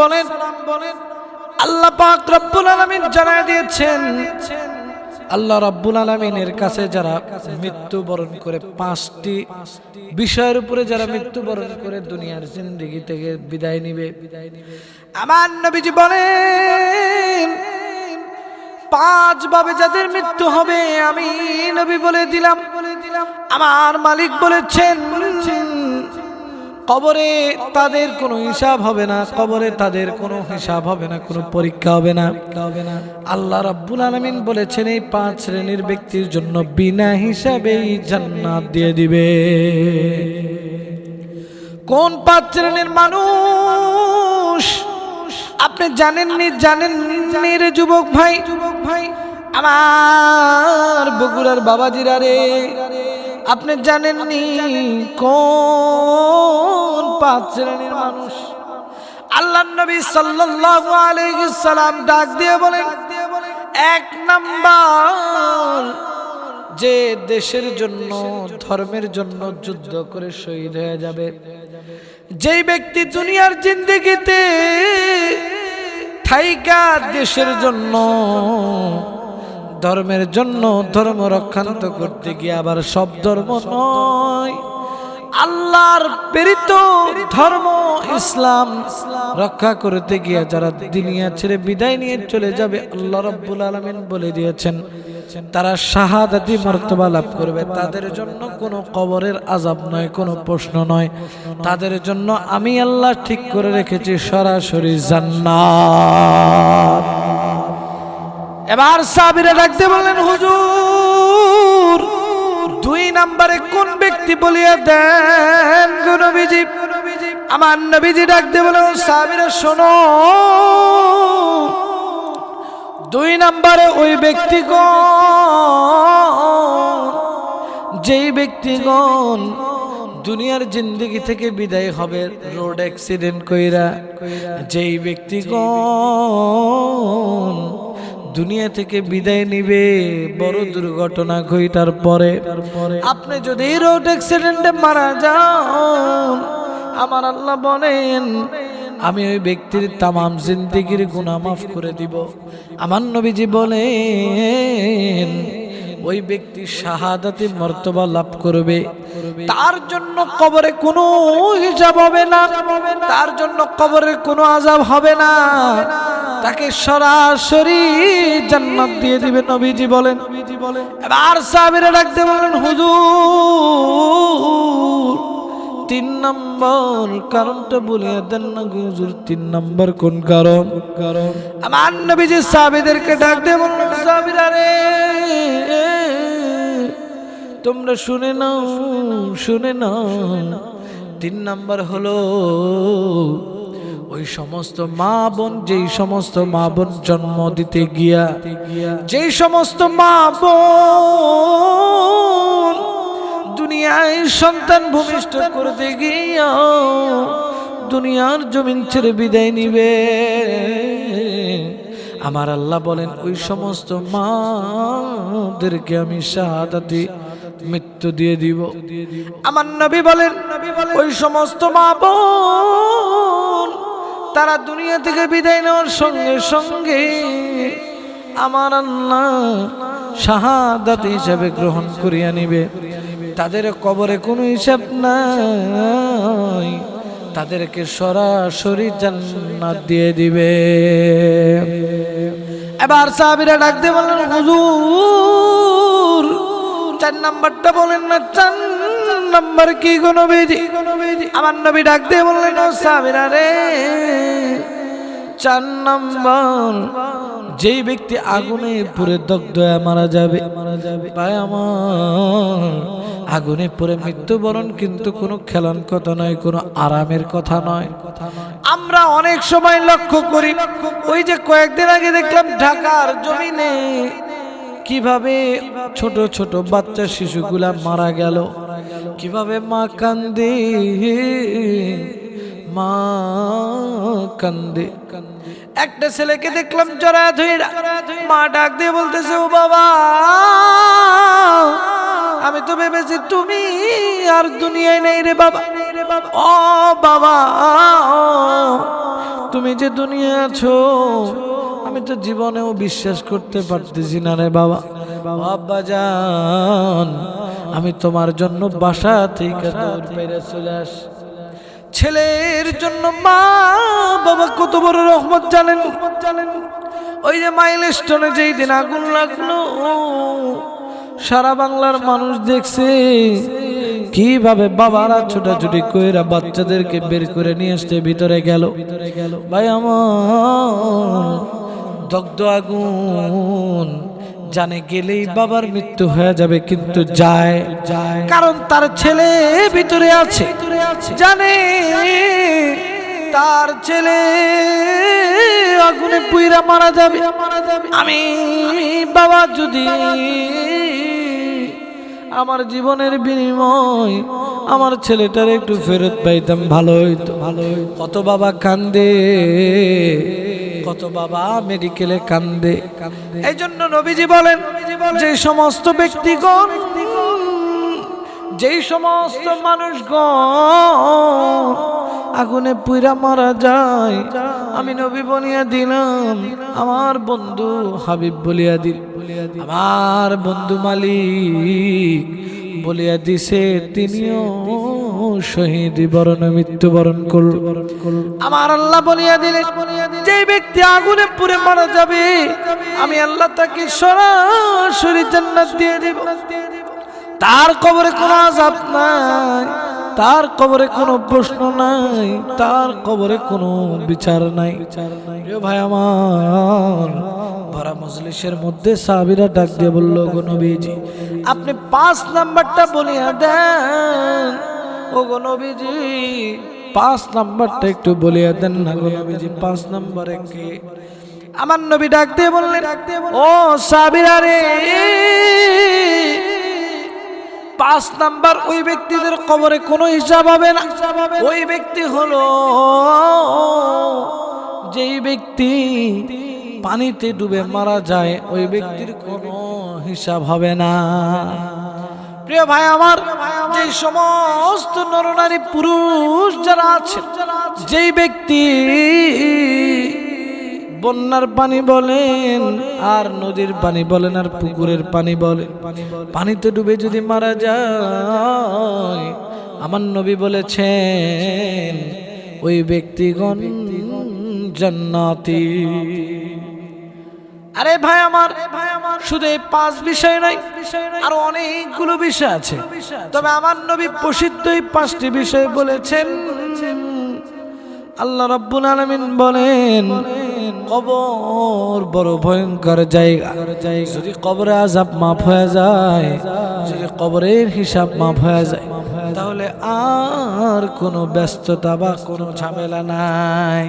বলেন, আল্লাহ পাক আলামিন দিয়েছেন, আল্লাহ আলামিনের কাছে যারা মৃত্যুবরণ করে পাঁচটি বিষয়ের উপরে যারা মৃত্যুবরণ করে দুনিয়ার জিন্দেগি থেকে বিদায় নিবে। আমার নবীজি বলেন, পাঁচ ভাবে যাদের মৃত্যু হবে, আমি নবী বলে দিলাম বলে দিলাম। আমার মালিক বলেছেন কবরে তাদের কোনো হিসাব হবে না, কবরে তাদের কোনো হিসাব হবে না, কোনো পরীক্ষা হবে না। আল্লাহ রাব্বুল আলামিন বলেছেন, এই পাঁচ শ্রেণির ব্যক্তির জন্য বিনা হিসাবেই জান্নাত দিয়ে দিবে। কোন পাঁচ শ্রেণির মানুষ? আপনি জানেননি জানেননি রে যুবক ভাই যুবক ভাই? আমার বগুড়ার বাবাজিরা রে, আপনি জানেননি কোন পাঁচ শ্রেণির মানুষ। আল্লাহ নবী সাল্লাল্লাহু আলাইহি সাল্লাম ডাক দিয়ে বলেন, এক নাম্বার, যে দেশের জন্য, ধর্মের জন্য যুদ্ধ করে শহীদ হয়ে যাবে। যেই ব্যক্তি দুনিয়ার জিন্দগিতে থাইকা দেশের জন্য, ধর্মের জন্য ধর্ম রক্ষান্ত করতে গিয়ে আবার সব ধর্ম নয়। আল্লাহর প্রেরিত ধর্ম ইসলাম রক্ষা করতে গিয়ে যারা দুনিয়া ছেড়ে বিদায় নিয়ে চলে যাবে, আল্লাহ রব্বুল আলমিন বলে দিয়েছেন, তারা শাহাদাতি মর্তবা লাভ করবে। তাদের জন্য কোনো কবরের আজাব নয়, কোনো প্রশ্ন নয়। তাদের জন্য আমি আল্লাহ ঠিক করে রেখেছি, সরাসরি জান্নাত। এবার সাবিরা ডাকতে বললেন, হুজুর! নম্বরে কোন ব্যক্তি বলিয়া দেন নবীজি? আমার নবীজি ডাকতে বলেন সাবিরা, শোনো। দুই নম্বরে ওই ব্যক্তিগণ যেই ব্যক্তিগণ দুনিয়ার জিন্দগি থেকে বিদায় হবে, রোড অ্যাক্সিডেন্ট কইরা, যেই ব্যক্তিগণ দুনিয়া থেকে বিদায় নিবে, বড় দুর্ঘটনা ঘটার পরে। আপনি যদি রোড অ্যাক্সিডেন্টে মারা যান, আমার আল্লাহ বলেন, আমি ওই ব্যক্তির তামাম জিন্দিগির গুণা মাফ করে দিব। আমার নবীজি বলেন ওই ব্যক্তি শাহাদাতে মর্তবা লাভ করবে। তার জন্য কবরে কোনো হিসাব হবে না। তার জন্য কবরের কোনো আজাব হবে না। তাকে সরাসরি জান্নাত দিয়ে দিবে নবীজি বলেন। এবার সাহাবীরা ডাকতে বলেন হুজুর তিন নম্বর কারণটা বলিয়া দেন না হুজুর। তিন নম্বর কোন কারণ? কারণ? আমার নবীজি সাহাবীদেরকে ডাক দিয়ে তোমরা শুনে নাও শুনে নাও। তিন নাম্বার হলো, ওই সমস্ত মা বোন, যেই সমস্ত মা বোন জন্ম দিতে গিয়া, যেই সমস্ত মা বোন দুনিয়ায় সন্তান ভূমিষ্ঠ করতে গিয়া দুনিয়ার জমিন ছেড়ে বিদায় নিবে। আমার আল্লাহ বলেন, ওই সমস্ত মাদেরকে আমি শাহাদাতি মৃত্যু দিয়ে দিব। আমার নবী বলেন, ওই সমস্ত মা বোন তারা দুনিয়া থেকে বিদায় নেওয়ার সঙ্গে সঙ্গে আমার আল্লাহ শাহাদাত হিসাবে গ্রহণ করিয়া নিবে। তাদের কবরে কোনো হিসাব নাই। তাদেরকে সরাসরি জান্নাত দিয়ে দিবে। এবার সাহাবীরা ডাক দিয়ে বললেন, হুজুর চার নাম্বারটা বলেন না, চার নাম্বার কি গো নবীজি? আমার নবী ডাক দিয়ে বললেন, ও সাহাবীরা রে, চার নাম্বার, যেই ব্যক্তি আগুনে পুরে দগ্ধ মারা যাবে মারা যাবে, ভাই আমার, আগুনে পুরে মৃত্যুবরণ কিন্তু কোনো খেলার কথা নয়, কোনো আরামের কথা নয়। আমরা অনেক সময় লক্ষ্য করি, ওই যে কয়েকদিন আগে দেখলাম ঢাকার জমিনে কীভাবে ছোট ছোট বাচ্চা শিশুগুলা মারা গেল? কীভাবে মা কান্দে? মা কান্দে। একটা ছেলেকে দেখলাম জরা ধুইরা। মা ডাক দিয়ে বলতেছে, ও বাবা, আমি তো ভেবেছি তুমি আর দুনিয়ায় নেই রে বাবা। ও বাবা, তুমি যে দুনিয়া আছো আমি তো জীবনেও বিশ্বাস করতে পারতেছি না রে বাবা। বাবা যান আমি তোমার জন্য বাসা থেকে চলে আস। ছেলের জন্য মা, বাবা কত বড় রহমত জানেন জানেন। ওই যে মাইল স্টোনে যেই দিন আগুন লাগল, সারা বাংলার মানুষ দেখছে কীভাবে বাবারা ছোটাছুটি কইরা বাচ্চাদেরকে বের করে নিয়ে আসতে ভিতরে গেল। ভাই আমার দগ্ধ আগুন। জানে গেলেই বাবার মৃত্যু হয়ে যাবে কিন্তু যায়। যায়। কারণ তার ছেলে ভিতরে আছে। জানে তার ছেলে আগুনে পুইরা মারা যাবে। আমি বাবা যদি আমার জীবনের বিনিময় আমার ছেলেটার একটু ফেরত পাইতাম ভালো হইতো। ভালো কত বাবা কান্দে। কত বাবা মেডিকেলে কান্দে। এই জন্য নবীজি বলেন, যে সমস্ত ব্যক্তিগণ, যেই সমস্ত মানুষগণ আগুনে পুইরা মারা যায়, আমি নবী বলিয়া দিলাম, আমার বন্ধু হাবিব বলিয়া দিল, আমার বন্ধু মালিক বলিয়া দিছে তিনিও শহীদ বরণ, মৃত্যুবরণ করল। আমার আল্লাহ বলিয়া দিলেন যে ব্যক্তি আগুনে পুড়ে মারা যাবে, আমি আল্লাহ তাকে সরাসরি জান্নাত দিয়ে দেব। তার কবরে কোনো আজাব নাই, তার কবরে কোনো প্রশ্ন নাই, তার কবরে কোনো বিচার নাই। ভাই আমার, ভরা মজলিসের মধ্যে সাহাবীরা ডাক দিয়ে বলল গো নবীজি, আপনি পাঁচ নাম্বারটা বলিয়া দেন। ও গো নবীজি, পাঁচ নাম্বারটা একটু বলিয়া দেন না গো নবীজি, পাঁচ নাম্বারে কে আমার নবী ডাক দিয়ে বললেন, ও সাবিরা রে, পাঁচ নাম্বার ওই ব্যক্তিদের কবরে কোনো হিসাব হবে না। ওই ব্যক্তি হলো যেই ব্যক্তি পানিতে ডুবে মারা যায়, ওই ব্যক্তির কোনো হিসাব হবে না। প্রিয় ভাই আমার, যে সমস্ত নরনারী পুরুষ যারা আছে যেই ব্যক্তি বন্যার পানি বলেন আর নদীর পানি বলেন আর পুকুরের পানি বলেন, পানিতে ডুবে যদি মারা যায়, আমার নবী বলেছেন, ওই ব্যক্তিগণ জান্নাতি। আরে ভাই আমার ভাই আমার শুধু এই পাঁচ বিষয় নাই আরও অনেকগুলো বিষয় আছে। তবে আমার নবী প্রসিদ্ধ এই পাঁচটি বিষয় বলেছেন। আল্লাহ রাব্বুল আলামিন বলেন, কবর বড় ভয়ঙ্কর জায়গা। যদি কবরে আজাব মাফ হয়ে যায়, যদি কবরের হিসাব মাফ হয়ে যায়, তাহলে আর কোনো ব্যস্ততা বা কোনো ঝামেলা নাই।